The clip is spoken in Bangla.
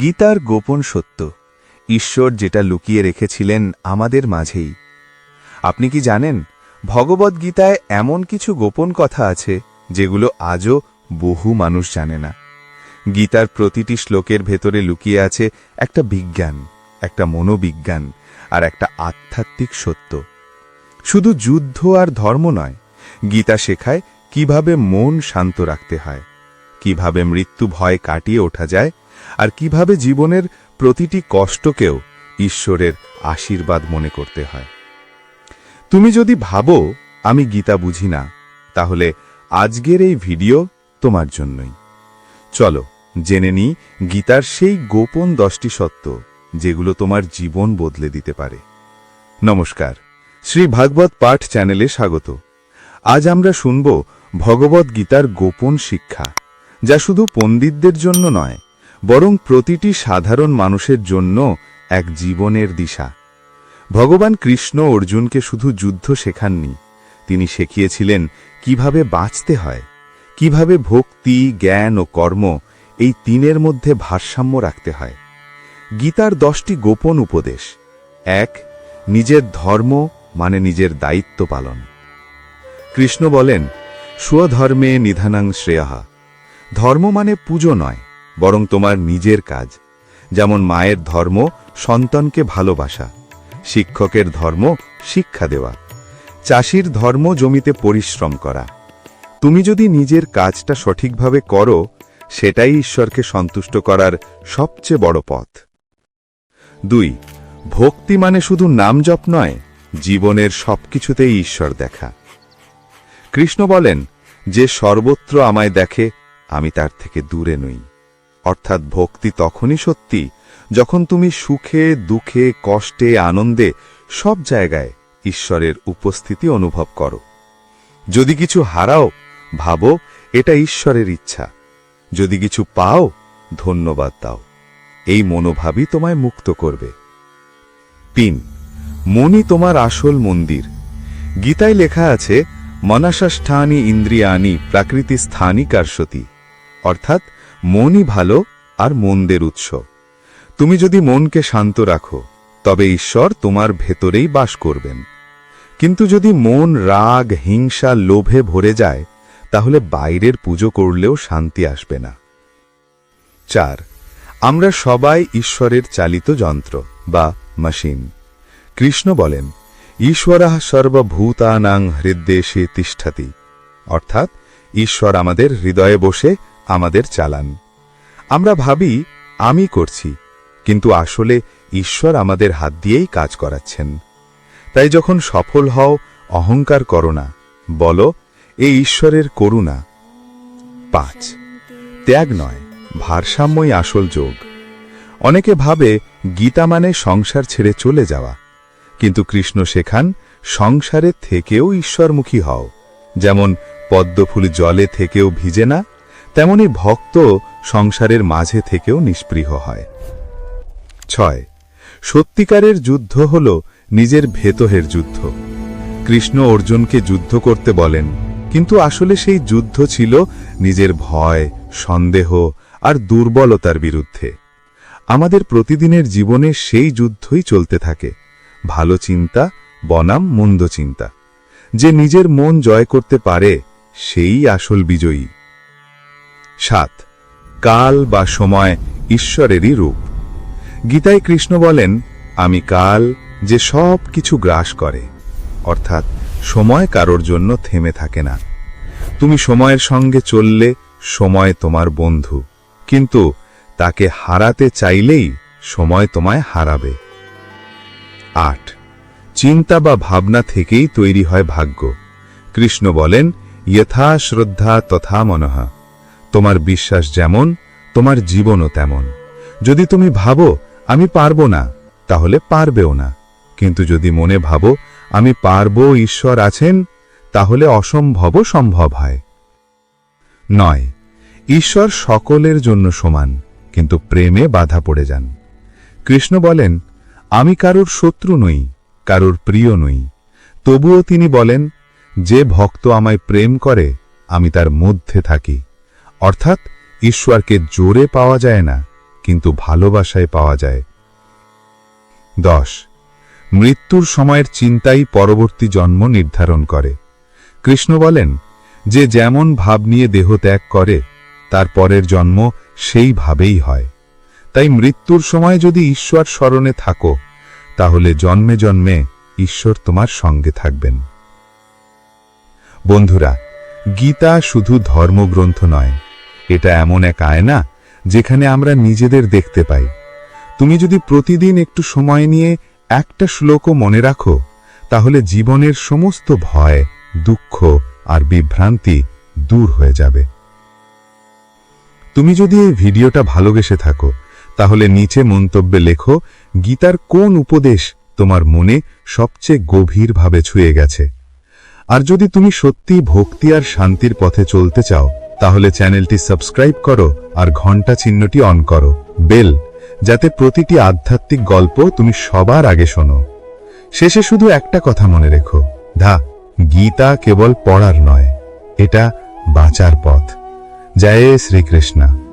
গীতার গোপন সত্য, ঈশ্বর যেটা লুকিয়ে রেখেছিলেন আমাদের মাঝেই। আপনি কি জানেন ভগবদ্গীতায় এমন কিছু গোপন কথা আছে, যেগুলো আজও বহু মানুষ জানে না। গীতার প্রতিটি শ্লোকের ভেতরে লুকিয়ে আছে একটা বিজ্ঞান, একটা মনোবিজ্ঞান, আর একটা আধ্যাত্মিক সত্য। শুধু যুদ্ধ আর ধর্ম নয়, গীতা শেখায় কীভাবে মন শান্ত রাখতে হয়, কীভাবে মৃত্যু ভয় কাটিয়ে ওঠা যায় আর কীভাবে জীবনের প্রতিটি কষ্টকেও ঈশ্বরের আশীর্বাদ মনে করতে হয়। তুমি যদি ভাবো, আমি গীতা বুঝি না, তাহলে আজকের এই ভিডিও তোমার জন্যই। চলো, জেনে নিই গীতার সেই গোপন দশটি সত্য, যেগুলো তোমার জীবন বদলে দিতে পারে। নমস্কার, শ্রী ভাগবত পাঠ চ্যানেলে স্বাগত। আজ আমরা শুনব ভগবত গীতার গোপন শিক্ষা, যা শুধু পণ্ডিতদের জন্য নয় বরং প্রতিটি সাধারণ মানুষের জন্য এক জীবনের দিশা। ভগবান কৃষ্ণ অর্জুনকে শুধু যুদ্ধ শেখাননি, তিনি শিখিয়েছিলেন কীভাবে বাঁচতে হয়, কীভাবে ভক্তি, জ্ঞান ও কর্ম এই তিনের মধ্যে ভারসাম্য রাখতে হয়। গীতার দশটি গোপন উপদেশ। এক, নিজের ধর্ম মানে নিজের দায়িত্ব পালন। কৃষ্ণ বলেন স্বধর্মে নিধানাং শ্রেয়াহা ধর্ম মানে পুজো নয় বরং তোমার নিজের কাজ, যেমন মায়ের ধর্ম, সন্তানকে ভালোবাসা, শিক্ষকের ধর্ম, শিক্ষা দেওয়া, চাষির ধর্ম জমিতে পরিশ্রম করা। তুমি যদি নিজের কাজটা সঠিকভাবে করো, সেটাই ঈশ্বরকে সন্তুষ্ট করার সবচেয়ে বড় পথ। দুই, ভক্তি মানে শুধু নাম জপ নয়, জীবনের সবকিছুতেই ঈশ্বর দেখা। কৃষ্ণ বলেন, যে সর্বত্র আমায় দেখে, আমি তার থেকে দূরে নই। অর্থাৎ ভক্তি তখনই সত্যি যখন তুমি সুখে, দুঃখে, কষ্টে, আনন্দে সব জায়গায় ঈশ্বরের উপস্থিতি অনুভব করো। যদি কিছু হারাও, ভাবো, এটা ঈশ্বরের ইচ্ছা। যদি কিছু পাও, ধন্যবাদ দাও। এই মনোভাবই তোমায় মুক্ত করবে। তিন মনই তোমার আসল মন্দির। গীতায় লেখা আছে মনাশাষ্ঠানি ইন্দ্রিয়ানি প্রাকৃতি স্থানী কার্ষতি অর্থাৎ মনই ভালো আর মন্দের উৎস। তুমি যদি মনকে শান্ত রাখো, তবে ঈশ্বর তোমার ভেতরেই বাস করবেন। কিন্তু যদি মন রাগ, হিংসা, লোভে ভরে যায়, তাহলে বাইরের পুজো করলেও শান্তি আসবে না। চার, আমরা সবাই ঈশ্বরের চালিত যন্ত্র বা মেশিন কৃষ্ণ বলেন, ঈশ্বরা সর্বভূতানাং হৃদ্দেশে তিষ্ঠাতি। অর্থাৎ, ঈশ্বর আমাদের হৃদয়ে বসে আমাদের চালান। আমরা ভাবি, আমি করছি, কিন্তু আসলে ঈশ্বর আমাদের হাত দিয়েই কাজ করাচ্ছেন। তাই যখন সফল হও, অহংকার করো না, বলো, এ ঈশ্বরের করুণা। পাঁচ, ত্যাগ নয়, ভারসাম্যই আসল যোগ। অনেকে ভাবে, গীতা মানে সংসার ছেড়ে চলে যাওয়া। কিন্তু কৃষ্ণ শেখান, সংসারে থেকেও ঈশ্বরমুখী হও। যেমন পদ্মফুল জলে থেকেও ভিজে না তেমনি ভক্ত সংসারের মাঝে থেকেও নিষ্পৃহ হয়। ছয়, সত্যিকারের যুদ্ধ হল নিজের ভেতহের যুদ্ধ। কৃষ্ণ অর্জুনকে যুদ্ধ করতে বলেন, কিন্তু আসলে সেই যুদ্ধ ছিল নিজের ভয়, সন্দেহ আর দুর্বলতার বিরুদ্ধে। আমাদের প্রতিদিনের জীবনে সেই যুদ্ধই চলতে থাকে, ভালো চিন্তা, বনাম মন্দ চিন্তা। যে নিজের মন জয় করতে পারে, সেই আসল বিজয়ী। সাত, কাল বা সময় ঈশ্বরেরই রূপ। গীতায় কৃষ্ণ বলেন, আমি কাল যে সব কিছু গ্রাস করে, অর্থাৎ সময় কারোর জন্য থেমে থাকে না। তুমি সময়ের সঙ্গে চললে সময় তোমার বন্ধু, কিন্তু তাকে হারাতে চাইলেই সময় তোমায় হারাবে। আট, চিন্তা বা ভাবনা থেকেই তৈরি হয় ভাগ্য। কৃষ্ণ বলেন, যথা শ্রদ্ধা তথা মনহা তোমার বিশ্বাস যেমন, তোমার জীবনও তেমন। যদি তুমি ভাবো, আমি পারব না, তাহলে পারবেও না। কিন্তু যদি মনে ভাবো, আমি পারব, ঈশ্বর আছেন, তাহলে অসম্ভবও সম্ভব হয়। নয়, ঈশ্বর সকলের জন্য সমান, কিন্তু প্রেমে বাধা পড়ে যান। কৃষ্ণ বলেন, আমি কারোর শত্রু নই, কারোর প্রিয় নই। তবুও তিনি বলেন, যে ভক্ত আমায় প্রেম করে, আমি তার মধ্যে থাকি। অর্থাৎ ঈশ্বরকে জোরে পাওয়া যায় না, কিন্তু ভালোবাসায় পাওয়া যায়। দশ, মৃত্যুর সময়ের চিন্তাই পরবর্তী জন্ম নির্ধারণ করে। কৃষ্ণ বলেন, যে যেমন ভাব নিয়ে দেহ ত্যাগ করে, তার পরের জন্ম সেই ভাবেই হয়। তাই মৃত্যুর সময় যদি ঈশ্বর স্মরণে থাকো, তাহলে জন্মে জন্মে ঈশ্বর তোমার সঙ্গে থাকবেন। বন্ধুরা, গীতা শুধু ধর্মগ্রন্থ নয় এটা এমন এক আয়না যেখানে আমরা নিজেদের দেখতে পাই। তুমি যদি প্রতিদিন একটু সময় নিয়ে একটা শ্লোকও মনে রাখো, তাহলে জীবনের সমস্ত ভয়, দুঃখ আর বিভ্রান্তি দূর হয়ে যাবে। তুমি যদি এই ভিডিওটা ভালোবেসে থাকো, তাহলে নিচে মন্তব্যে লেখো, গীতার কোন উপদেশ তোমার মনে সবচেয়ে গভীরভাবে ছুঁয়ে গেছে। আর যদি তুমি সত্যি ভক্তি আর শান্তির পথে চলতে চাও তাহলে চ্যানেলটি সাবস্ক্রাইব করো আর ঘণ্টা চিহ্নটি অন করো। বেল, যাতে প্রতিটি আধ্যাত্মিক গল্প তুমি সবার আগে শোনো। শেষে শুধু একটা কথা মনে রেখো। ধা, গীতা কেবল পড়ার নয়, এটা বাঁচার পথ। জয় শ্রীকৃষ্ণ।